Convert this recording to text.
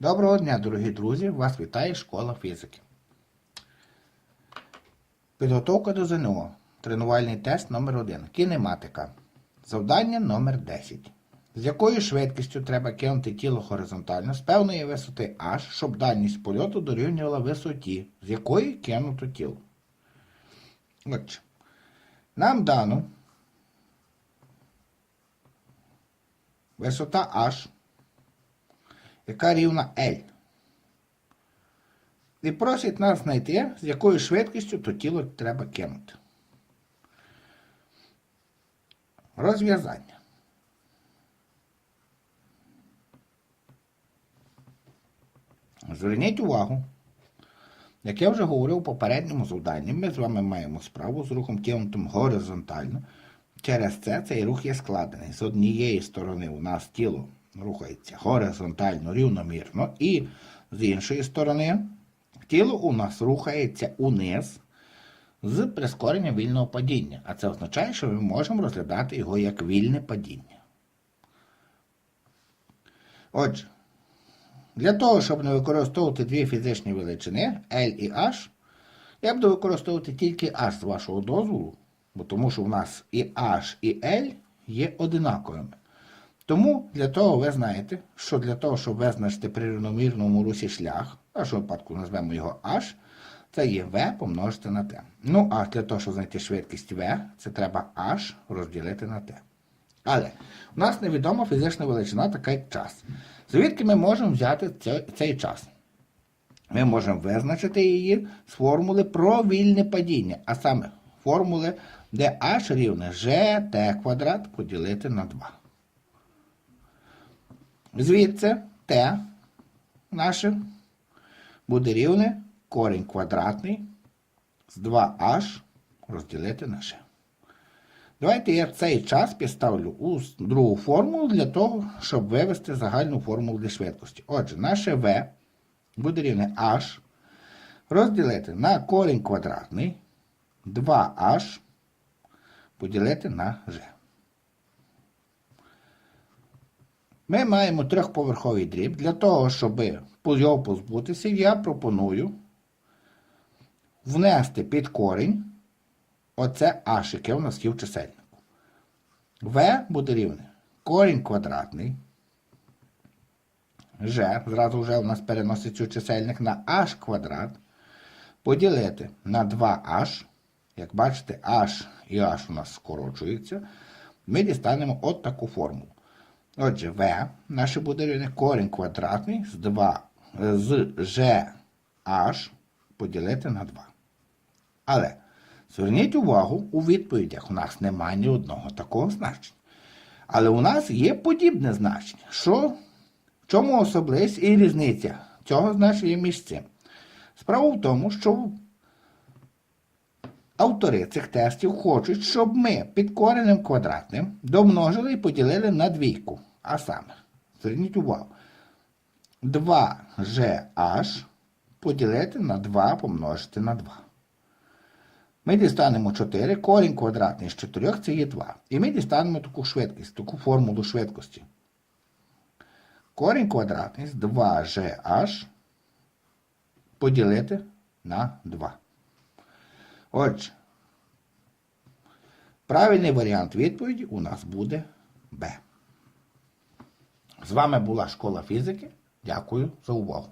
Доброго дня, дорогі друзі! Вас вітає школа фізики. Підготовка до ЗНО. Тренувальний тест номер 1 Кінематика. Завдання номер 10. З якою швидкістю треба кинути тіло горизонтально з певної висоти H, щоб дальність польоту дорівнювала висоті, з якої кинуто тіло. Отже, нам дано висота H яка рівна L. І просить нас знайти, з якою швидкістю то тіло треба кинути. Розв'язання. Зверніть увагу, як я вже говорив у попередньому завданні, ми з вами маємо справу з рухом кинутим горизонтально. Через це цей рух є складений. З однієї сторони у нас тіло рухається горизонтально рівномірно, і з іншої сторони тіло у нас рухається униз з прискоренням вільного падіння. А це означає, що ми можемо розглядати його як вільне падіння. Отже, для того, щоб не використовувати дві фізичні величини L і H, я буду використовувати тільки H з вашого дозволу, бо тому що у нас і H, і L є одинаковими. Тому для того ви знаєте, що для того, щоб визначити при рівномірному русі шлях, в нашому випадку назвемо його H, це є V помножити на T. Ну, а для того, щоб знайти швидкість V, це треба H розділити на T. Але у нас невідома фізична величина, така як час. Звідки ми можемо взяти цей, час? Ми можемо визначити її з формули про вільне падіння, а саме формули, де h рівне gt квадрат поділити на 2. Звідси t наше буде рівне корінь квадратний з 2h розділити на g. Давайте я цей час підставлю у другу формулу для того, щоб вивести загальну формулу для швидкості. Отже, наше v буде рівне h розділити на корінь квадратний 2h поділити на g. Ми маємо трьохповерховий дріб. Для того, щоб його позбутися, я пропоную внести під корінь оце h, яке у нас є в чисельнику. v буде рівне корінь квадратний. g, зразу вже у нас переноситься чисельник на h квадрат. Поділити на 2h. Як бачите, h і h у нас скорочуються. Ми дістанемо от таку формулу. Отже, v наше буде рівне корінь квадратний з 2 з gh поділити на 2. Але зверніть увагу, у відповідях у нас немає ні одного такого значення. Але у нас є подібне значення. Що? В чому особливість і різниця цього значення між цим? Справа в тому, що автори цих тестів хочуть, щоб ми під коренем квадратним домножили і поділили на двійку. А саме, зверніть увагу, 2gh поділити на 2 помножити на 2. Ми дістанемо 4, корінь квадратний з 4 це є 2. І ми дістанемо таку швидкість, таку формулу швидкості. Корінь квадратний з 2gh поділити на 2. Отже, правильний варіант відповіді у нас буде Б. З вами була школа фізики. Дякую за увагу.